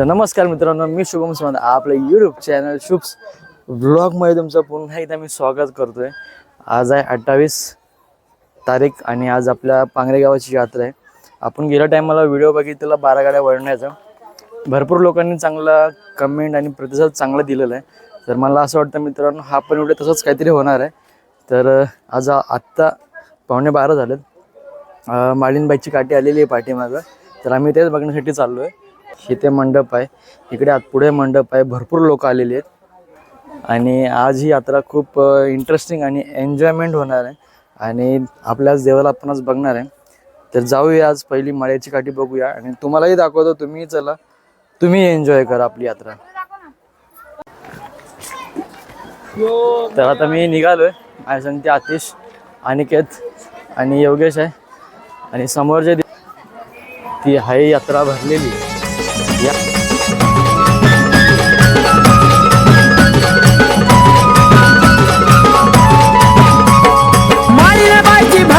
तर नमस्कार मित्रांनो मी शुभम सुमंत आपलं यूट्यूब चॅनल शुभ्स ब्लॉगमध्ये तुमचं पुन्हा एकदा मी स्वागत करतोय. आज आहे अठ्ठावीस तारीख आणि आज आपल्या पांगरे गावाची यात्रा आहे. आपण गेल्या टायमाला व्हिडिओ बघितलेला बारा गाड्या वळण्याचा. भरपूर लोकांनी चांगला कमेंट आणि प्रतिसाद चांगला दिलेला आहे. तर मला असं वाटतं मित्रांनो हा पण व्हिडिओ तसंच काहीतरी होणार आहे. तर आज आत्ता पावणे बारा झालेत. माळीनबाईची काठी आलेली आहे पाठीमागं. तर आम्ही तेच बघण्यासाठी चाललो आहे इथे मंडप आहे. इकडे आत पुढे मंडप आहे. भरपूर लोक आलेली आहेत. आणि आज ही यात्रा खूप इंटरेस्टिंग आणि एन्जॉयमेंट होणार आहे. आणि आपल्या देवाला आपणच बघणार आहे. तर जाऊया आज पहिली माळ्याची काठी बघूया. आणि तुम्हालाही दाखवतो तुम्ही. चला तुम्ही एन्जॉय करा आपली यात्रा. तर आता मी निघालोय. माझ्या संगती आतिश अनिकेत आणि योगेश आहे. आणि समोर जे ती आहे यात्रा भरलेली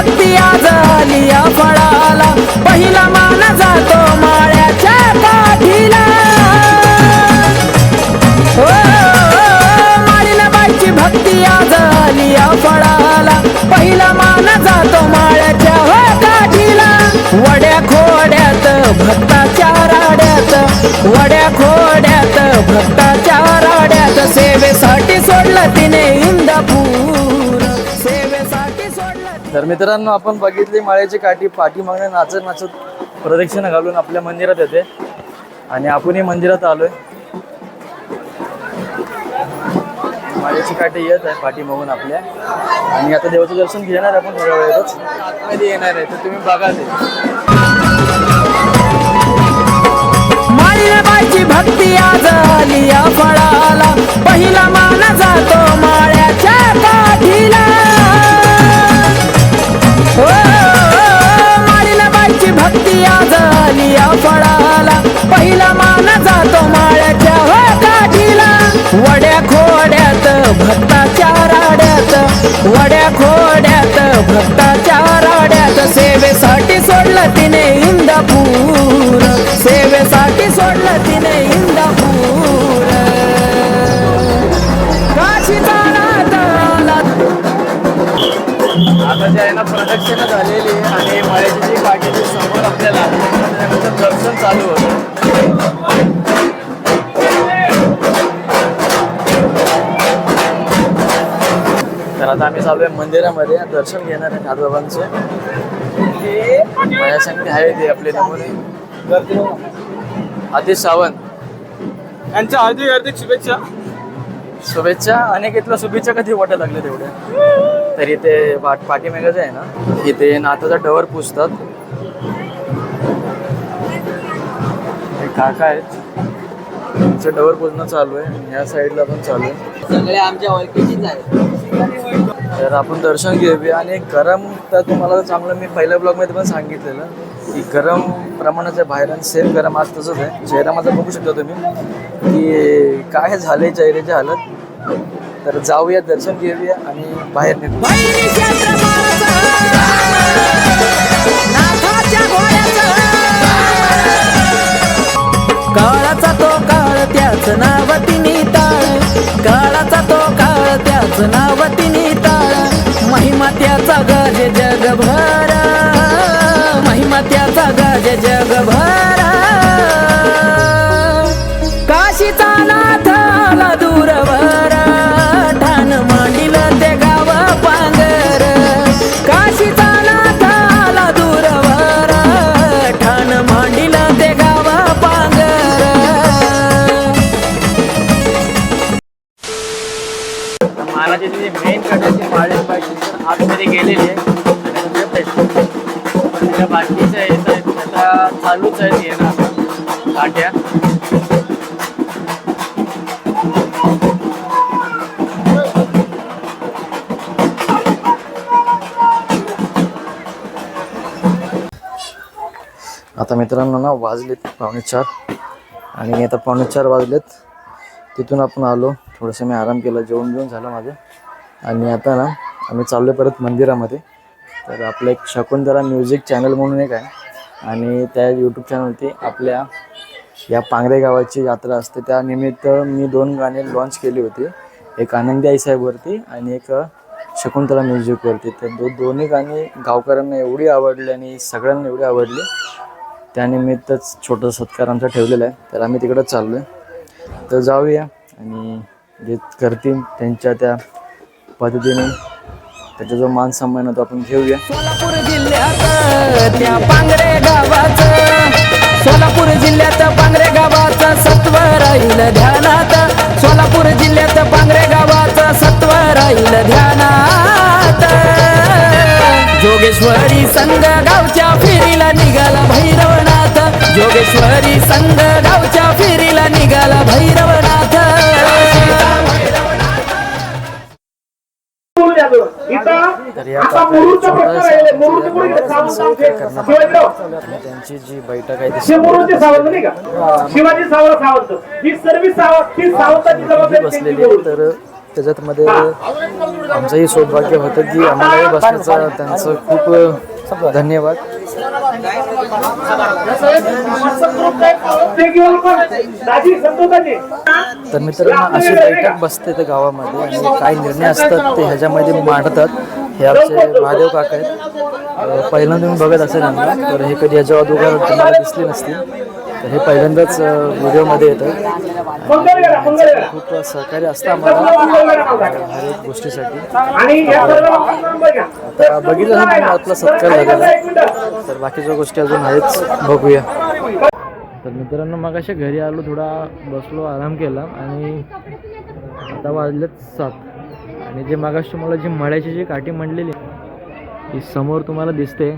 माळीबाईची भक्ती आज आली या फळाला. पहिला मान जातो माळ्याच्या काठीला. हो, माळीबाईची भक्ती आज आली या फळाला. पहिला मान जातो माळ्याच्या हो काठीला. वड्या खोड्यात भक्ताच्या राड्यात. वड्या खोड्यात भक्ताच्या राड्यात. सेवेसाठी सोडलं तिने इंदापूर. तर मित्रांनो आपण बघितली माळ्याची काठी पाठी मागणे नाचत नाचत प्रदक्षिणा घालून आपल्या मंदिरात येते. आणि आपणही मंदिरात आलोय. माळ्याची काठी येत आहे पाठी मागून आपल्या. आणि आता देवाचं दर्शन घेणार आपण थोड्या वेळातच. आतमध्ये येणार आहे तर तुम्ही बघा ते. आईला मान जातो माळ्याच्या हो काजीला वड्या खोड्यात भक्ताच्या राड्यात. वड्या खोड्यात भक्ताच्या राड्यात. सेवेसाठी सोडलं तिने इंदापूर. सेवेसाठी सोडलं तिने इंदापूर. काशीचा नाथ आता जे आहे ना प्रदक्षिणा झालेली आणि माळ्याची जी काठी समोर आपल्याला दर्शन चालू होतं. आता आम्ही चालू आहे मंदिरामध्ये. दर्शन घेणार आहे नाथबाबांचे माझ्या संगती आहे ते आपले नमुने. आतिश सावंत. यांच्या हार्दिक हार्दिक शुभेच्छा. शुभेच्छा. अनेक शुभेच्छा कधी वाटायला लागल्या तेवढ्या तरी ते पाठ पाठीमागं जे आहे ना? इथे नाताचा डवर पुजतात हे काका आहेत. त्यांचं डवर पुजणं चालू आहे. ह्या साईडला पण चालू आहे. सगळे आमच्या ओळखीचीच आहे तर आपण दर्शन घेऊया आणि गरम तर तुम्हाला चांगलं मी पहिल्या ब्लॉगमध्ये पण सांगितलेलं की गरम प्रमाणाच्या बाहेर आणि सेम गरम आज तसंच आहे. चेहरा माझा बघू शकता तुम्ही. की काय झाले चेहऱ्याची हालत. तर जाऊया दर्शन घेऊया आणि बाहेर निघू काळाचा तो काळ त्याच नाव तिने ताळ काळाचा तो काळ त्याच नाव तिने आता मित्रांनो ना वाजलेत पावणे चार. आणि आता पावणे चार वाजलेत. तिथून आपण आलो. थोडंसं मी आराम केला. जेवण जेवण झालं माझं. आणि आता ना आम्ही चाललो परत मंदिरामध्ये. तर आपलं एक शकुंतला म्युझिक चॅनल म्हणून एक आहे. आणि त्या यूट्यूब चॅनलवरती आपल्या या पांगरे गावाची यात्रा असते. त्यानिमित्त मी दोन गाणे लॉन्च केली होती. एक आनंदी आईसाहेबवरती आणि एक शकुंतला म्युझिकवरती तर दो दोन्ही गाणी गावकऱ्यांना एवढी आवडली आणि सगळ्यांना एवढी आवडली. त्यानिमित्तच छोटं सत्कार आमचा ठेवलेला आहे. तर आम्ही तिकडं चाललो आहे तर जाऊया आणि जे करतील त्यांच्या त्या पद्धतीने त्याचा जो मान सन्मान आहे तो आपण घेऊया. सोलापूर जिल्ह्यात त्या पांगरे गावाचं सोलापूर जिल्ह्यात पांगरे गावाचं सत्व राहील ध्यानात. सोलापूर जिल्ह्यात पांगरे गावाचं सत्व राहील ध्यानात. जोगेश्वरी संघ गावच्या फेरीला निघाला भैरवनाथ जोगेश्वरी संघ गावच्या फेरीला निघाला भैरवनाथ. त्यांची जी बैठक आहे शिवमुरुंचे सावंत नाही का? शिवाजी सावंत सावंत. ही सर्व सावंत ही. सावंताची जबाबदारी बसलेली आहे तर त्याच्यात मध्ये आमचंही सौभाग्य होतं की आम्हालाही बसण्याचं त्यांचं खूप धन्यवाद. तर मित्रांनो अशी बैठक बसते त्या गावामध्ये आणि काही निर्णय असतात ते ह्याच्यामध्ये मांडतात. हे आमचे महादेव काका आहेत. पहिल्यांदा तुम्ही बघत असेल आम्हाला तर हे कधी ह्याच्या अगोदर तुम्हाला दिसले नसतील. तर हे पहिल्यांदाच व्हिडिओमध्ये येतं. खूप सहकार्य असतं आम्हाला हर एक गोष्टीसाठी. आता बघितलं आपला सत्कार झालेला तर बाकीच्या गोष्टी अजून आहेच बघूया. तर मित्रांनो मग अशा घरी आलो थोडा बसलो आराम केला आणि आता वाजलेत सात. आणि जे मागाशी मला जी मळ्याची जी काठी म्हणलेली ही समोर तुम्हाला दिसते.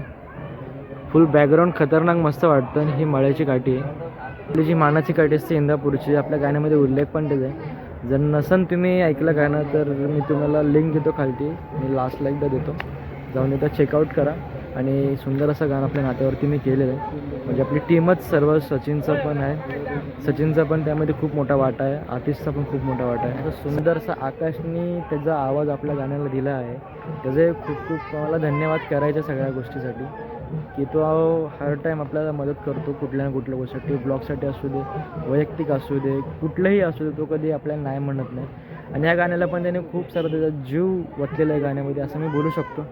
फुल बॅकग्राऊंड खतरनाक मस्त वाटतं आणि ही मळ्याची काठी आहे. आपली जी मानाची काठी असते इंदापूरची आपल्या गाण्यामध्ये उल्लेख पण त्याचा आहे. जर नसन तुम्ही ऐकलं गाणं तर मी तुम्हाला लिंक देतो खालती. मी लास्टला एकदा देतो. जाऊन एकदा चेकआउट करा. आणि सुंदर असं गाणं आपल्या नात्यावरती मी केलेलं आहे. म्हणजे आपली टीमच सर्व सचिनचं पण आहे. सचिनचा पण त्यामध्ये खूप मोठा वाटा आहे. आतिशचा पण खूप मोठा वाटा आहे. असं सुंदरसा आकाशनी त्याचा आवाज आपल्या गाण्याला दिला आहे. त्याचे खूप खूप मला धन्यवाद करायच्या सगळ्या गोष्टीसाठी. की तो हर टाईम आपल्याला मदत करतो कुठल्या ना कुठल्या गोष्टीसाठी ब्लॉगसाठी असू दे वैयक्तिक असू दे कुठलंही असू दे तो कधी आपल्याला नाही म्हणत नाही. आणि या गाण्याला पण त्याने खूप सारा त्याचा जीव वतलेला आहे गाण्यामध्ये असं मी बोलू शकतो.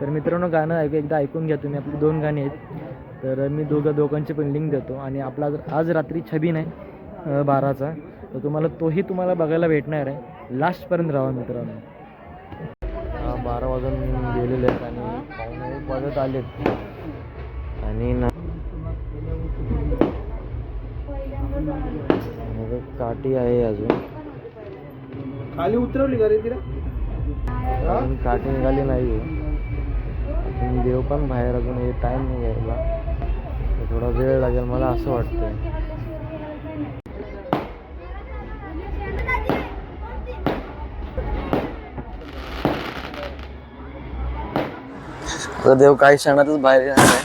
तर मित्रांनो गाणं ऐक एकदा ऐकून घ्या तुम्ही आपली दोन गाणी आहेत. तर मी दोघं दोघांची पण लिंक देतो. आणि आपला जर आज रात्री छबीन आहे बाराचा तर तुम्हाला तोही तुम्हाला बघायला भेटणार आहे. लास्टपर्यंत राहा मित्रांनो. बारा वाजून गेलेले आहेत आणि वाजत आलेत. आणि काठी आहे अजून. खाली उतरवली का रे तिला? अजून काठी निघाली नाही. अजून देव पण बाहेर अजून हे टाईम नाही यायला. थोडा वेळ लागेल मला असं वाटतंय. तर देव काही क्षणातच बाहेर येणार आहे.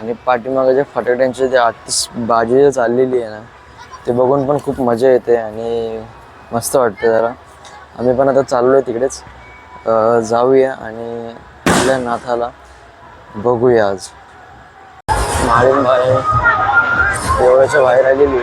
आणि पाठीमागे जे जे आतिश बाजी जे चाललेली आहे ना ते बघून पण खूप मजा येते आणि मस्त वाटते जरा. आम्ही पण आता चाललो आहे तिकडेच जाऊया आणि आपल्या नाथाला बघूया आज. माळीन बाहेर देवळाच्या बाहेर आलेली.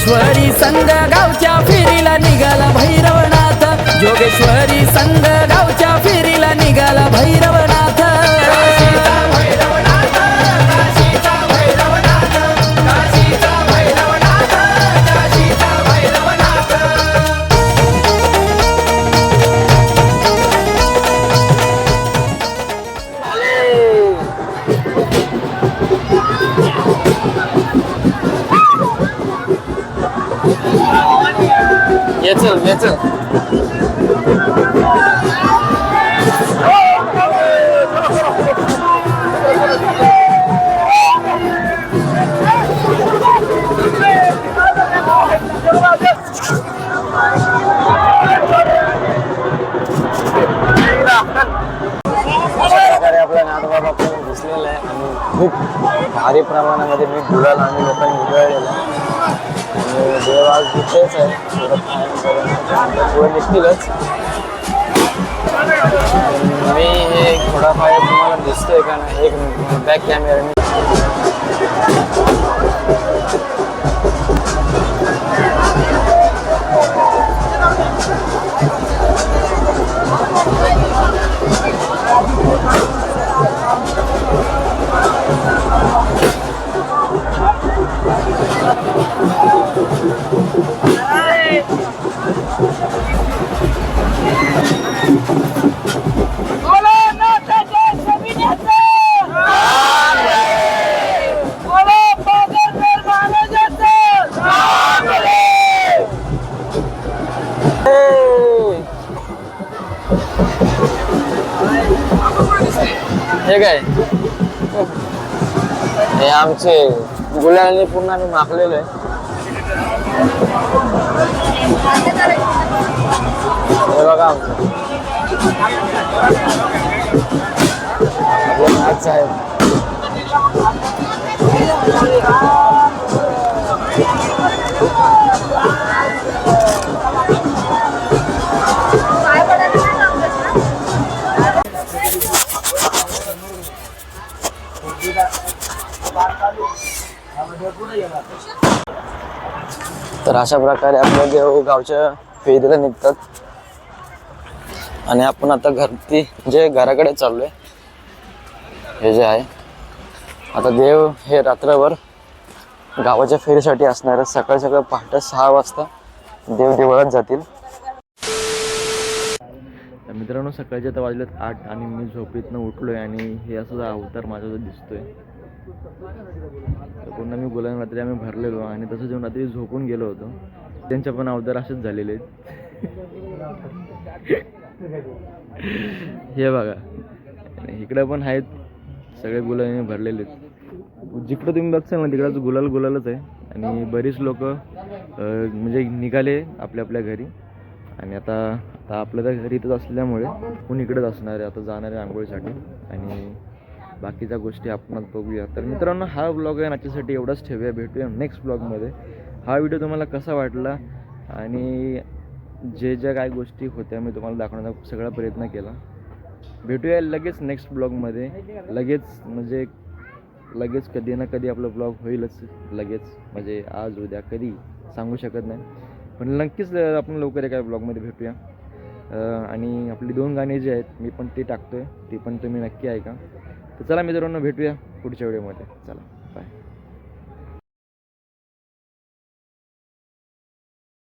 जोगेश्वरी संघ गावच्या फेरीला निघाला भैरवनाथ. जोगेश्वरी संघ भारी प्रमाणामध्ये मी गुलाल आणि लोकांनी उधळलेला. आणि देव आज तिथेच आहे. पुढे निघतीलच. मी हे थोडाफार तुम्हाला दिसतोय का ना एक बॅक कॅमेरा हे काय? हे आमचे गुलाने पूर्ण आम्ही माखलेलो आहे. हे बघा आमचं. आपले नाथ साहेब तर अशा प्रकारे आपल्या देव गावच्या फेरीला निघतात. आणि आपण आता घरती जे घराकडे चाललोय हे जे आहे आता देव हे रात्रभर गावाच्या फेरीसाठी असणार सकाळ सकाळ पहाटे सहा वाजता देव देवळात जातील. मित्रांनो सकाळचे आता वाजलेत आठ आणि मी झोपेतनं उठलोय आणि हे असं अवतार माझा दिसतोय. तर पूर्ण मी गुलाम रात्री आम्ही भरलेलो आणि तसं जेवण रात्री झोपून गेलो होतो. त्यांच्या पण अवतार असेच झालेले आहेत. हे बघा. आणि इकडं पण आहेत सगळे गुलाल भरलेले आहेत. जिकडं तुम्ही बघसाल ना तिकडं गुलाल गुलालच आहे. आणि बरीच लोक म्हणजे निघाले आपल्या आपल्या घरी. आणि आता आता आपल्या तर घरी इथंच असल्यामुळे कोण इकडेच असणार आहे. आता जाणार आहे आंघोळीसाठी. आणि बाकीच्या गोष्टी आपण बघूया. तर मित्रांनो हा ब्लॉग आहे नाच्यासाठी एवढाच ठेवूया. भेटूया नेक्स्ट ब्लॉगमध्ये हा व्हिडिओ तुम्हाला कसा वाटला? आणि जे ज्या काय गोष्टी होत्या मी तुम्हाला दाखवण्याचा सगळा प्रयत्न केला. भेटूया लगेच नेक्स्ट ब्लॉगमध्ये लगेच म्हणजे लगेच कधी ना कधी आपलं ब्लॉग होईलच. लगेच. म्हणजे आज उद्या कधी? सांगू शकत नाही. पण नक्कीच आपण लवकर एका ब्लॉगमध्ये भेटूया. आणि आपली दोन गाणी जी आहेत मी पण ती टाकतो आहे ती पण तुम्ही नक्की ऐका. तर चला मित्रांनो भेटूया पुढच्या व्हिडिओमध्ये. चला बाय